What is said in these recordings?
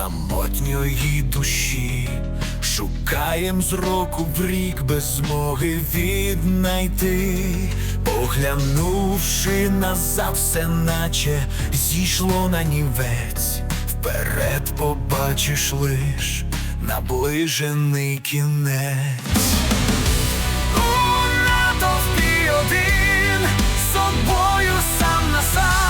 самотньої душі, шукаєм з року в рік без змоги віднайти, поглянувши назад, все наче зійшло на нівець, вперед побачиш лиш наближений кінець. У натовпі один з собою сам на сам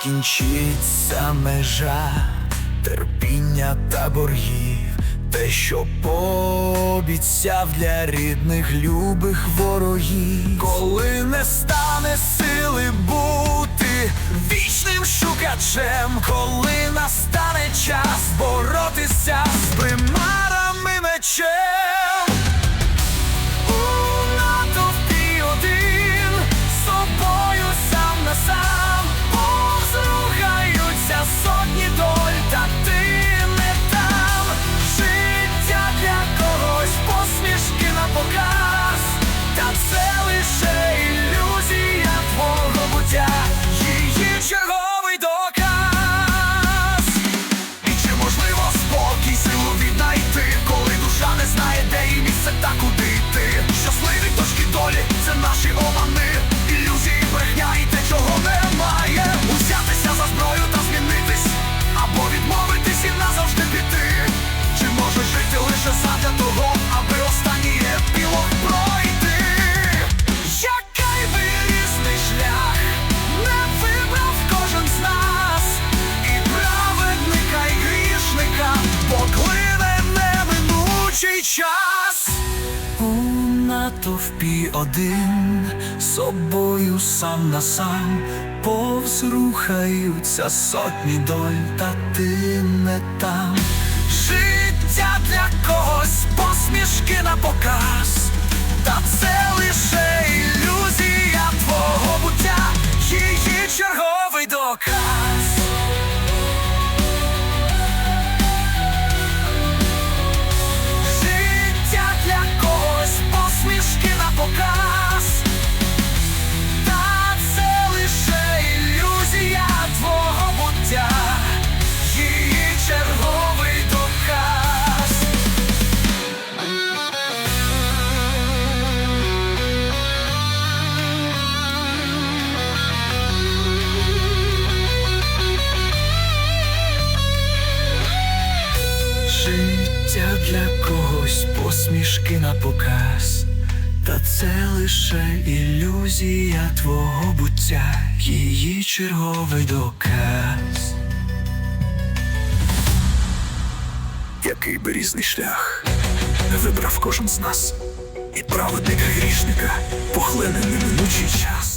скінчиться межа терпіння та боргів, те, що пообіцяв для рідних любих ворогів, коли не стане сили бути вічним шукачем, коли настане час боротися з примарами мечем. Час. У натовпі один собою сам на сам повз рухаються сотні доль, та ти не там. Життя для когось когось посмішки на показ, та це лише ілюзія твого буття, її черговий доказ. Який би різний шлях вибрав кожен з нас, і праведника грішника поглине неминучий час.